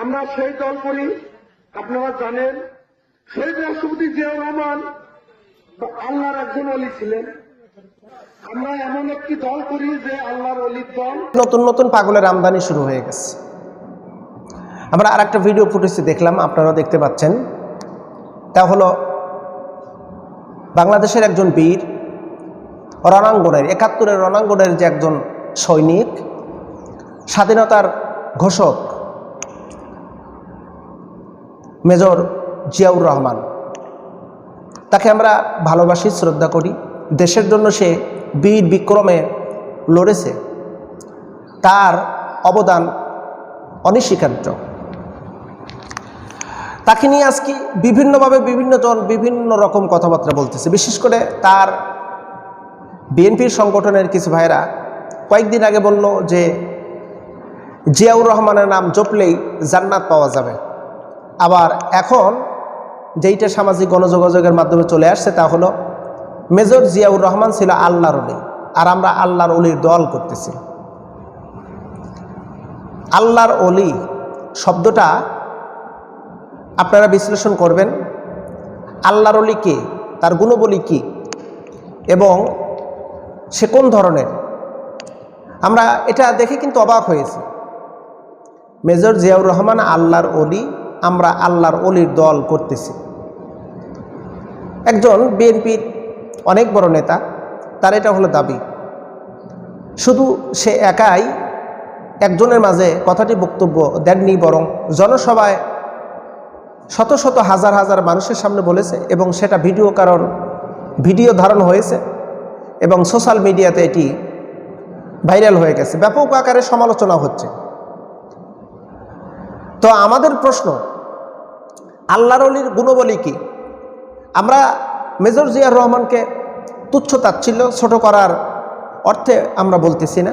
আমরা সেই দল করি আপনারা জানেন শহীদ রাষ্ট্রপতি জিয়াউর রহমান আল্লাহর একজন অলি ছিলেন। আমরা এমন একটি দল করি যে আল্লাহর অলির দল। নতুন নতুন পাগলের আমদানি শুরু হয়ে গেছে। আমরা আর একটা ভিডিও ফুটেজে দেখলাম আপনারা দেখতে পাচ্ছেন। তা হলো, বাংলাদেশের একজন বীর, রণাঙ্গনের, একাত্তরের রণাঙ্গনের যে একজন সৈনিক, স্বাধীনতার ঘোষক মেজর জিয়াউর রহমান। তাকে আমরা ভালোবাসি, শ্রদ্ধা করি। দেশের জন্য সে বীর বিক্রমে লড়েছে। তার অবদান অনস্বীকার্য। তাকে নিয়ে আজকে বিভিন্নভাবে বিভিন্ন জন বিভিন্ন রকম কথাবার্তা বলতেছে। বিশেষ করে তার বিএনপির সংগঠনের কিছু ভাইরা কয়েকদিন আগে বলল যে, জিয়াউর রহমানের নাম জপলেই জান্নাত পাওয়া যাবে। আবার এখন যেইটা সামাজিক গণযোগাযোগের মাধ্যমে চলে আসছে তা হলো, মেজর জিয়াউর রহমান ছিল আল্লাহর অলি আর আমরা আল্লাহর অলির দল করতেছি। আল্লাহর অলি শব্দটা আপনারা বিশ্লেষণ করবেন, আল্লাহর অলি কে, তার গুণবলী কি, এবং সে কোন ধরনের? আমরা এটা দেখে কিন্তু অবাক হয়েছি। মেজর জিয়াউর রহমান আল্লাহর অলি আমরা আল্লাহর অলির দল করতেছি। একজন বিএনপির অনেক বড় নেতা, তার এটা হলো দাবি। শুধু সে একাই একজনের মাঝে কথাটি বক্তব্য দেননি, বরং জনসভায় শত শত হাজার হাজার মানুষের সামনে বলেছে এবং সেটা ভিডিও কারণ ভিডিও ধারণ হয়েছে এবং সোশ্যাল মিডিয়াতে এটি ভাইরাল হয়ে গেছে। ব্যাপক আকারে সমালোচনা হচ্ছে। তো আমাদের প্রশ্ন আল্লাহর অলির গুণবলী কি? আমরা মেজর জিয়ার রহমানকে তুচ্ছ তাচ্ছিল্য ছোট করার অর্থে আমরা বলতেছি না।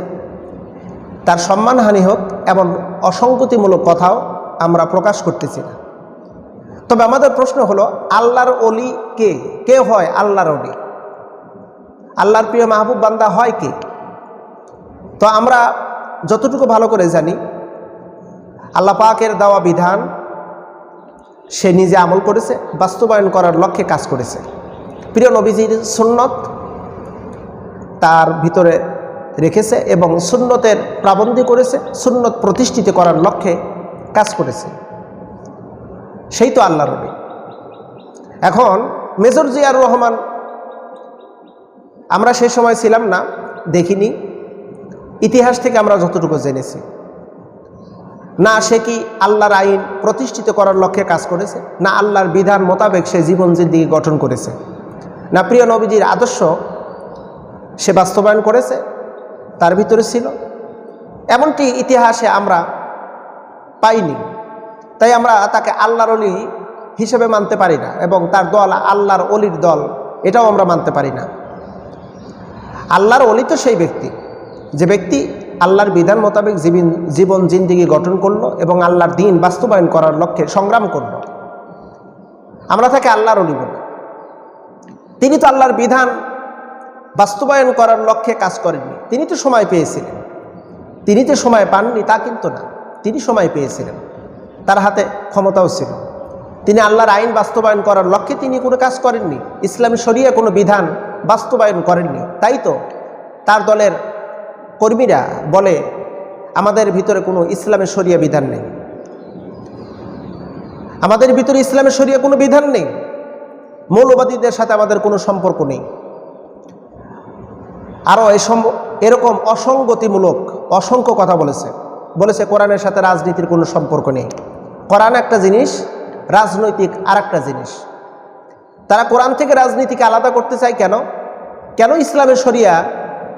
তার সম্মানহানি হোক এবং অসঙ্গতিমূলক কথাও আমরা প্রকাশ করতেছি না। তবে আমাদের প্রশ্ন হলো, আল্লাহর অলি কে? কে হয় আল্লাহর অলি? আল্লাহর প্রিয় মাহবুব বান্দা হয় কে? তো আমরা যতটুকু ভালো করে জানি, আল্লাহ পাকের দেওয়া বিধান সে নিজে আমল করেছে, বাস্তবায়ন করার লক্ষ্যে কাজ করেছে। প্রিয় নবীজির সুন্নত তার ভিতরে রেখেছে এবং সুন্নতের প্রাবন্ধী করেছে, সুন্নত প্রতিষ্ঠিত করার লক্ষ্যে কাজ করেছে। সেই তো আল্লাহ রবি এখন মেজর জিয়ার রহমান, আমরা সে সময় ছিলাম না, দেখিনি। ইতিহাস থেকে আমরা যতটুকু জেনেছি। না সে কি আল্লাহর আইন প্রতিষ্ঠিত করার লক্ষ্যে কাজ করেছে? না আল্লাহর বিধান মোতাবেক সে জীবন জিন্দিগি গঠন করেছে? না প্রিয় নবীজির আদর্শ সে বাস্তবায়ন করেছে? তার ভিতরে ছিল। এমনটি ইতিহাসে আমরা পাইনি। তাই আমরা তাকে আল্লাহর অলি হিসেবে মানতে পারি না এবং তার দল আল্লাহর অলির দল, এটাও আমরা মানতে পারি না। আল্লাহর অলি তো সেই ব্যক্তি। যে ব্যক্তি আল্লাহর বিধান মোতাবেক জীবন জীবন জিন্দিগি গঠন করল এবং আল্লাহর দিন বাস্তবায়ন করার লক্ষ্যে সংগ্রাম করল। আমরা তাকে আল্লাহর অলি তিনি তো আল্লাহর বিধান বাস্তবায়ন করার লক্ষ্যে কাজ করেননি। তিনি তো সময় পেয়েছিলেন। তিনি তো সময় পাননি তা কিন্তু না। তিনি সময় পেয়েছিলেন। তার হাতে ক্ষমতাও ছিল। তিনি আল্লাহর আইন বাস্তবায়ন করার লক্ষ্যে তিনি কোনো কাজ করেননি। ইসলামী শরিয়া কোনো বিধান বাস্তবায়ন করেননি। তাই তো তার দলের কর্মীরা বলে, আমাদের ভিতরে কোনো ইসলামের সরিয়া বিধান নেই। আমাদের ভিতরে ইসলামের সরিয়া কোনো বিধান নেই। মৌলবাদীদের সাথে আমাদের কোনো সম্পর্ক নেই। আরও এসম এরকম অসঙ্গতিমূলক, অসংখ্য কথা বলেছে। বলেছে, কোরআনের সাথে রাজনীতির কোনো সম্পর্ক নেই। কোরআন একটা জিনিস, রাজনৈতিক আর একটা জিনিস। তারা কোরআন থেকে রাজনীতিকে আলাদা করতে চায় কেন? কেন ইসলামের শরিয়া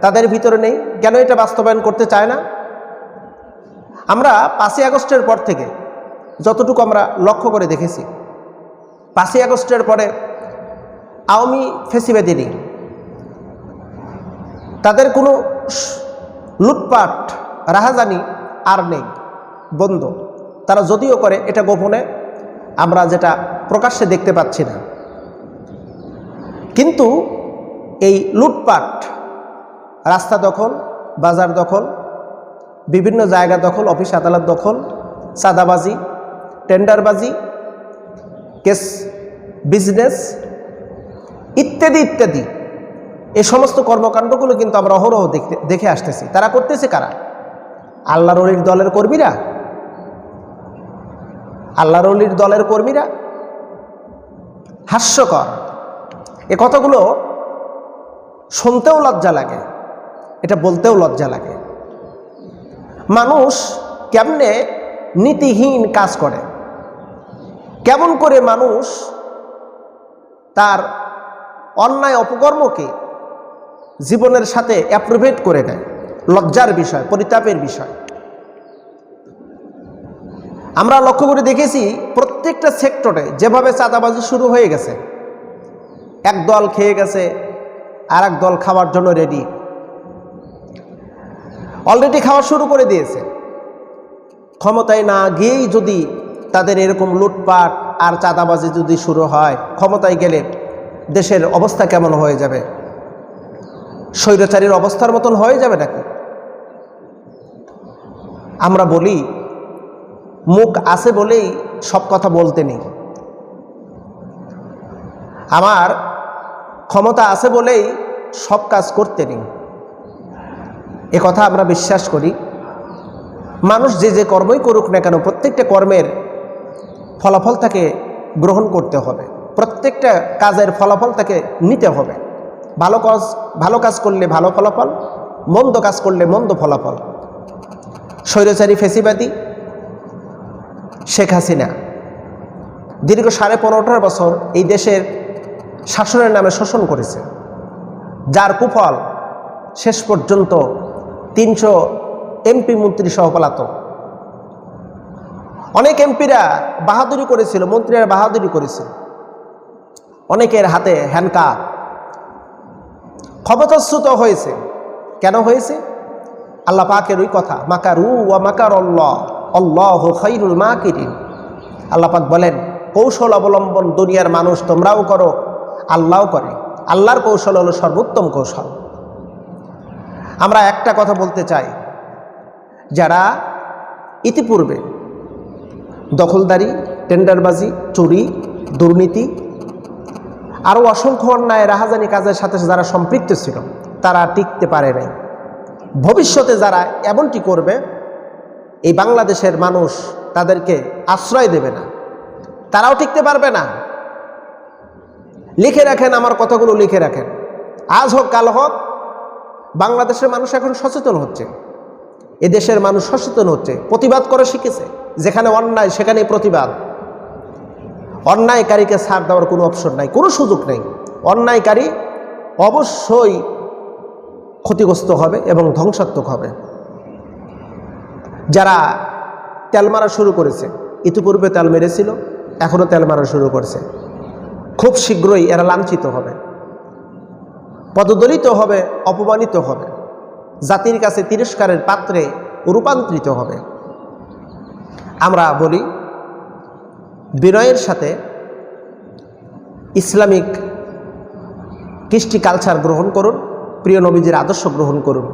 তাদের ভিতরে নেই। কেন এটা বাস্তবায়ন করতে চায় না? আমরা পাঁচই আগস্টের পর থেকে যতটুকু আমরা লক্ষ্য করে দেখেছি, পাঁচই আগস্টের পরে আওয়ামী ফেসিবাদিনী তাদের কোনো লুটপাট, রাহাজানি আর নেই, বন্ধ। তারা যদিও করে এটা গোপনে, আমরা যেটা প্রকাশ্যে দেখতে পাচ্ছি না। কিন্তু এই লুটপাট রাস্তা দখল, বাজার দখল, বিভিন্ন জায়গা দখল, অফিস, আদালত দখল সাদাবাজি টেন্ডারবাজি, কেস, বিজনেস, ইত্যাদি ইত্যাদি। এই সমস্ত কর্মকাণ্ডগুলো কিন্তু আমরা অহরহ দেখতে, দেখে আসতেছি। তারা করতেছে কারা? আল্লাহর অলির দলের কর্মীরা? আল্লাহর অলির দলের কর্মীরা? হাস্যকর। এ কথাগুলো শুনতেও লজ্জা লাগে। এটা বলতেও লজ্জা লাগে। মানুষ কেমনে নীতিহীন কাজ করে? কেমন করে মানুষ তার অন্যায় অপকর্মকে জীবনের সাথে অ্যাপ্রোভেট করে দেয়? লজ্জার বিষয়, পরিতাপের বিষয়। আমরা লক্ষ্য করে দেখেছি প্রত্যেকটা সেক্টরে যেভাবে চাঁদাবাজি শুরু হয়ে গেছে এক দল খেয়ে গেছে আর দল খাওয়ার জন্য রেডি অলরেডি খাওয়া শুরু করে দিয়েছে। ক্ষমতায় না গিয়েই যদি তাদের এরকম লুটপাট আর চাঁদাবাজি যদি শুরু হয়, ক্ষমতায় গেলে দেশের অবস্থা কেমন হয়ে যাবে? স্বৈরাচারীর অবস্থার মতন হয়ে যাবে নাকি? আমরা বলি, মুখ আছে বলেই সব কথা বলতে নেই। আমার ক্ষমতা আছে বলেই সব কাজ করতে নেই। এ কথা আমরা বিশ্বাস করি। মানুষ যে যে কর্মই করুক না কেন, প্রত্যেকটা কর্মের ফলাফল তাকে গ্রহণ করতে হবে। প্রত্যেকটা কাজের ফলাফল তাকে নিতে হবে। ভালো কাজ ভালো কাজ করলে ভালো ফলাফল, মন্দ কাজ করলে মন্দ ফলাফল। স্বৈরচারী ফেসিবাদী শেখ হাসিনা দীর্ঘ সাড়ে পনেরোটার বছর এই দেশের শাসনের নামে শোষণ করেছে। যার কুফল শেষ পর্যন্ত তিনশো এমপি মন্ত্রী সহ পলাতক। অনেক এমপিরা বাহাদুরি করেছিল, মন্ত্রীরা বাহাদুরি করেছিল। অনেকের হাতে হ্যান্ডকাপ। ক্ষমতাচ্যুত হয়েছে। কেন হয়েছে? আল্লাহ পাকের ওই কথা, মাকারু ওয়া মাকার অল্লাহ অল্লাহ খৈরুল মা কিরিন আল্লাহ পাক বলেন, কৌশল অবলম্বন দুনিয়ার মানুষ তোমরাও করো, আল্লাহও করে। আল্লাহর কৌশল হলো সর্বোত্তম কৌশল। আমরা একটা কথা বলতে চাই। যারা ইতিপূর্বে দখলদারি, টেন্ডারবাজি, চুরি, দুর্নীতি, আরও অসংখ্য অন্যায়, রাহাজানি কাজের সাথে যারা সম্পৃক্ত ছিল, তারা টিকতে পারে নাই। ভবিষ্যতে যারা এমনটি করবে, এই বাংলাদেশের মানুষ তাদেরকে আশ্রয় দেবে না। তারাও টিকতে পারবে না। লিখে রাখেন, আমার কথাগুলো লিখে রাখেন। আজ হোক, কাল হোক বাংলাদেশের মানুষ এখন সচেতন হচ্ছে। এদেশের মানুষ সচেতন হচ্ছে। প্রতিবাদ করে শিখেছে। যেখানে অন্যায়, সেখানেই প্রতিবাদ। অন্যায়কারীকে ছাড় দেওয়ার কোনো অপশন নাই, কোনো সুযোগ নেই। অন্যায়কারী অবশ্যই ক্ষতিগ্রস্ত হবে এবং ধ্বংসাত্মক হবে। যারা তেল মারা শুরু করেছে, ইতিপূর্বে তেল মেরেছিল এখনও তেল মারা শুরু করছে। খুব শীঘ্রই এরা লাঞ্ছিত হবে। পদদলিত হবে, অপমানিত হবে। জাতির কাছে তিরস্কারের পাত্রে রূপান্তরিত হবে। আমরা বলি, বিনয়ের সাথে ইসলামিক কৃষ্টি কালচার গ্রহণ করুন, প্রিয় নবীজির আদর্শ গ্রহণ করুন।